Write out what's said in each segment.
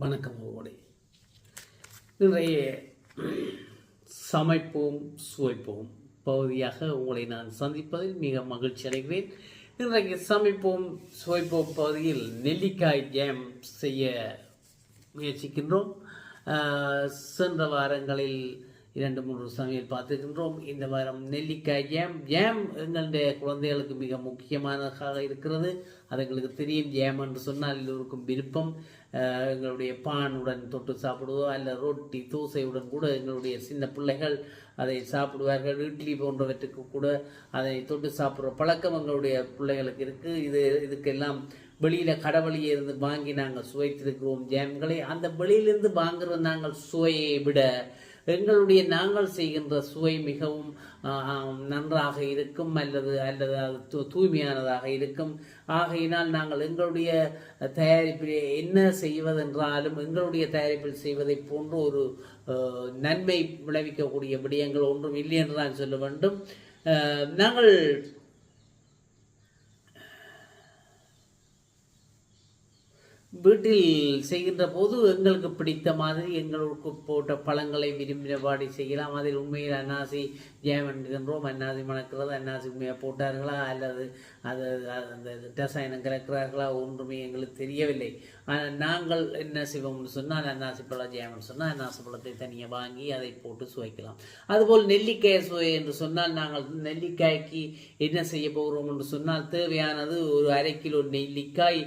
வணக்கம் உங்களே இன்றைய சமைப்போம் சுவைப்போம் பகுதியாக உங்களை நான் சந்திப்பதில் மிக மகிழ்ச்சி அடைகிறேன். இன்றைக்கு சமைப்போம் சுவைப்போம் பகுதியில் நெல்லிக்காய் ஜாம் செய்ய முயற்சிக்கின்றோம். சென்ற வாரங்களில் இரண்டு மூன்று சமையல் பார்த்துக்கின்றோம் இந்த வாரம் நெல்லிக்காய் ஜாம். ஜாம் எங்களுடைய குழந்தைகளுக்கு மிக முக்கியமானதாக இருக்கிறது. அது எங்களுக்கு தெரியும். ஜாம் என்று சொன்னால் எல்லோருக்கும் விருப்பம். எங்களுடைய பானுடன் தொட்டு சாப்பிடுவோ அல்ல ரொட்டி தோசையுடன் கூட எங்களுடைய சின்ன பிள்ளைகள் அதை சாப்பிடுவார்கள். இட்லி போன்றவற்றுக்கு கூட அதை தொட்டு சாப்பிட்ற பழக்கம் எங்களுடைய பிள்ளைகளுக்கு இருக்குது இது இதுக்கெல்லாம் வெளியில் கடவுளியே இருந்து வாங்கி நாங்கள் சுவைத்திருக்கிறோம் ஜாம்களை. அந்த வெளியிலிருந்து வாங்குற நாங்கள் சுவையை விட எங்களுடைய நாங்கள் செய்கின்ற சுவை மிகவும் நன்றாக இருக்கும் அல்லது அல்லது அது தூ தூய்மையானதாக இருக்கும். ஆகையினால் நாங்கள் எங்களுடைய தயாரிப்பில் என்ன செய்வதென்றாலும் எங்களுடைய தயாரிப்பில் செய்வதைப் போன்ற ஒரு நன்மை விளைவிக்கக்கூடிய விடயங்கள் ஒன்றும் இல்லை என்று நான் சொல்ல வேண்டும். நாங்கள் வீட்டில் செய்கின்ற போது எங்களுக்கு பிடித்த மாதிரி எங்களுக்கு போட்ட பழங்களை விரும்பினபாடி செய்யலாம். அதில் உண்மையில் அன்னாசி ஜெயம் என்கின்றோம் அன்னாசி மணக்கிறது அன்னாசி உண்மையாக போட்டார்களா? அல்லது அது அது அந்த ரசாயனம் கலக்கிறார்களா? ஒன்றுமே எங்களுக்கு தெரியவில்லை. ஆனால் நாங்கள் என்ன செய்வோம்னு சொன்னால் அன்னாசி பழம் ஜெயம்னு சொன்னால் அன்னாசி பழத்தை தனியாக வாங்கி அதை போட்டு சுவைக்கலாம். அதுபோல் நெல்லிக்காய் சுவை என்று சொன்னால் நாங்கள் நெல்லிக்காய்க்கு என்ன செய்ய போகிறோம் என்று சொன்னால் தேவையானது ஒரு அரை கிலோ நெல்லிக்காய்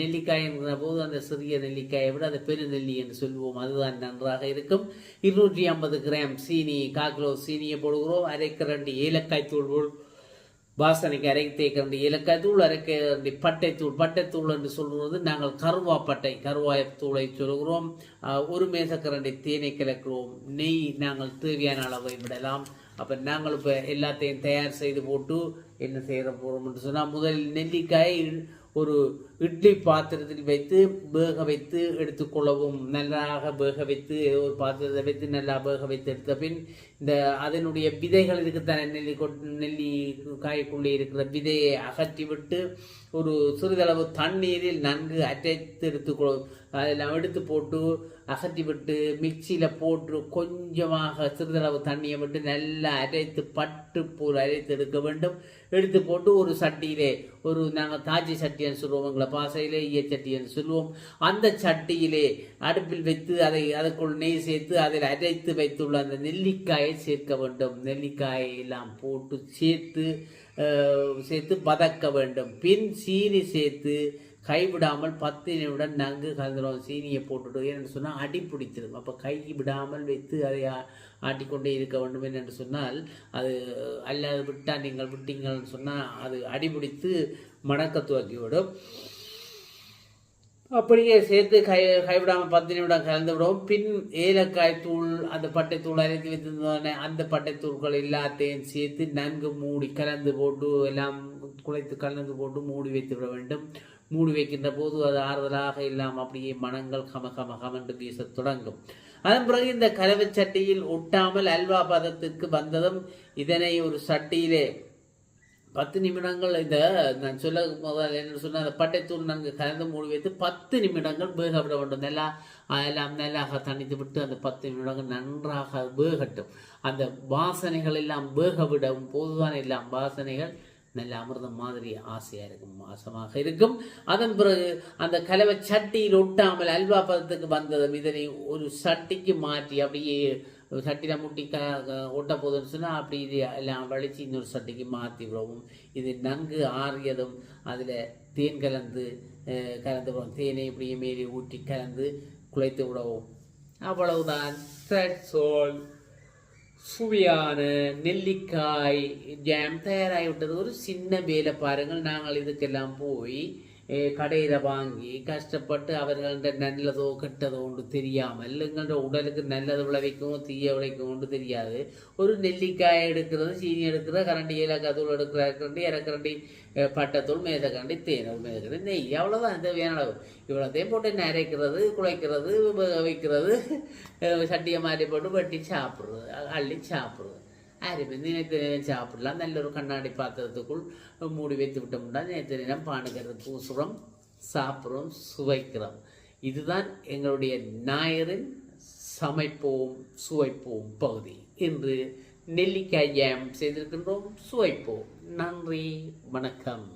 நெல்லிக்காய் என்கிற போது அந்த சிறிய நெல்லிக்காயை விட அந்த பெருநெல்லி என்று சொல்லுவோம் அதுதான் நன்றாக இருக்கும். இருநூற்றி ஐம்பது கிராம் சீனி கால் கிலோ சீனியை போடுகிறோம். அரைக்கரண்டி ஏலக்காய் தூள் வாசனைக்கு அரை தேக்கரண்டி ஏலக்காய் தூள் அரைக்கரண்டி பட்டைத்தூள் பட்டைத்தூள் என்று சொல்வது நாங்கள் கருவாப்பட்டை கருவாய் தூளை சொல்கிறோம் ஒரு மேசக்கரண்டி தேனை கலக்கிறோம். நெய் நாங்கள் தேவையான அளவை விடலாம். அப்போ நாங்கள் இப்போ எல்லாத்தையும் தயார் செய்து போட்டு என்ன செய்கிற போகிறோம் என்று சொன்னால் முதலில் நெல்லிக்காய் ஒரு இட்லி பாத்திரத்தில் வைத்து வேக வைத்து எடுத்துக்கொள்ளவும் நன்றாக வேக வைத்து ஒரு பாத்திரத்தை வைத்து நல்லா வேக வைத்து எடுத்த பின் இந்த அதனுடைய விதைகள் இருக்குத்தானே நெல்லி கொ நெல்லி காய்க்குள்ளே இருக்கிற விதையை அகற்றிவிட்டு ஒரு சிறிதளவு தண்ணீரில் நன்கு அரைத்து எடுத்துக்கொள்ள அதெல்லாம் எடுத்து போட்டு அகற்றி விட்டு மிக்சியில் போட்டு கொஞ்சமாக சிறிதளவு தண்ணியை விட்டு நல்லா அரைத்து பட்டு போல் அரைத்து எடுக்க வேண்டும். எடுத்து போட்டு ஒரு சட்டியிலே ஒரு நாங்கள் தாஜி சட்டின்னு சொல்லுவோம் எங்களை பாசையிலே ஈயச்சட்டின்னு சொல்லுவோம். அந்த சட்டியிலே அடுப்பில் வைத்து அதை அதற்குள் நெய் சேர்த்து அதில் அரைத்து வைத்துள்ள அந்த நெல்லிக்காயை சேர்க்க வேண்டும் நெல்லிக்காயை எல்லாம் போட்டு சேர்த்து சேர்த்து பதக்க வேண்டும். பின் சீனி சேர்த்து கைவிடாமல் பத்து நிமிடம் நன்கு கலந்துடும் சீனியை போட்டுட்டு ஏன்னு சொன்னால் அடி பிடித்திடும் அப்போ கை விடாமல் வைத்து அதை ஆட்டிக்கொண்டே இருக்க வேண்டும் என்று சொன்னால் அது அல்லது விட்டால் நீங்கள் விட்டீங்கன்னு சொன்னால் அது அடி பிடித்து மணக்க துவக்கிவிடும். அப்படியே சேர்த்து கை கைவிடாமல் பத்து நிமிடம் கலந்து விடுவோம். பின் ஏலக்காய் தூள் அந்த பட்டைத்தூள் அரைத்து வைத்திருந்தோடனே அந்த பட்டைத்தூள்கள் எல்லாத்தையும் சேர்த்து நன்கு மூடி கலந்து போட்டு எல்லாம் குழைத்து கலந்து போட்டு மூடி வைத்து விட வேண்டும். மூடி வைக்கின்ற போது அது ஆறுதலாக இல்லாமல் அப்படியே மனங்கள் கம கம கமென்று வீச தொடங்கும். அதன் பிறகு இந்த கலவை சட்டியில் ஒட்டாமல் அல்வா பதத்துக்கு வந்ததும் இதனை ஒரு சட்டியிலே பத்து நிமிடங்கள் இந்த நான் சொல்ல முதல் என்ன சொன்ன அந்த பட்டைத்தூள் நன்கு கலந்து மூடி வைத்து பத்து நிமிடங்கள் வேக விட வேண்டும். நல்லா எல்லாம் நல்லாக தணித்து விட்டு அந்த பத்து நிமிடங்கள் நன்றாக வேகட்டும் அந்த வாசனைகள் எல்லாம் வேக விடவும் போதுதான் எல்லாம் வாசனைகள் நல்ல அமிர்தம் மாதிரி ஆசையாக இருக்கும் மாசமாக இருக்கும். அதன் பிறகு அந்த கலவை சட்டியில் ஒட்டாமல் அல்வா பதத்துக்கு வந்ததும் இதனை ஒரு சட்டிக்கு மாற்றி அப்படியே சட்டியில் முட்டி க க- ஒட்ட போதுன்னு சொன்னால் அப்படி இது எல்லாம் வலிச்சு இன்னொரு சட்டிக்கு மாற்றி விடவும். இது நன்கு ஆறியதும் அதில் தேன் கலந்து கலந்து விடும் தேனை இப்படியே மேலே ஊற்றி கலந்து குழைத்து விடவும். அவ்வளவுதான். சோல் சுவையான நெல்லிக்காய் ஜாம் தயாராகிவிட்டது. ஒரு சின்ன வேலை பாருங்கள். நாங்கள் இதுக்கெல்லாம் போய் கடையில் வாங்கி கஷ்டப்பட்டு அவர்கள நல்லதோ கெட்டதோ ஒன்று தெரியாமல் எங்களோட உடலுக்கு நல்லது விளைவிக்கும் தீய விளைவிக்கும் ஒன்று தெரியாது ஒரு நெல்லிக்காய் எடுக்கிறது சீனி எடுக்கிறது கரண்டி இலக்கத்தூள் எடுக்கிற கரண்டி இறக்கரண்டி பட்டத்தூள் மேதக்கரண்டி தேனூல் மேதக்கரண்டி நெய் அவ்வளோதான் இந்த வேணளவு இவ்வளோத்தையும் போட்டு நரைக்கிறது குழைக்கிறது வைக்கிறது சட்டியை மாறி போட்டு வெட்டி சாப்பிட்றது அள்ளி சாப்பிட்றது அருமை நேற்று சாப்பிடலாம் நல்ல ஒரு கண்ணாடி பாத்திரத்துக்குள் மூடி வைத்து விட்டோம்னா நேற்று தினம் பானுகிறது பூசுகிறோம் சாப்பிட்றோம் சுவைக்கிறோம் இதுதான் எங்களுடைய ஞாயிறின் சமைப்போம் சுவைப்போம் பகுதி என்று நெல்லிக்காய் ஜாம் செய்திருக்கின்றோம் சுவைப்போம் நன்றி வணக்கம்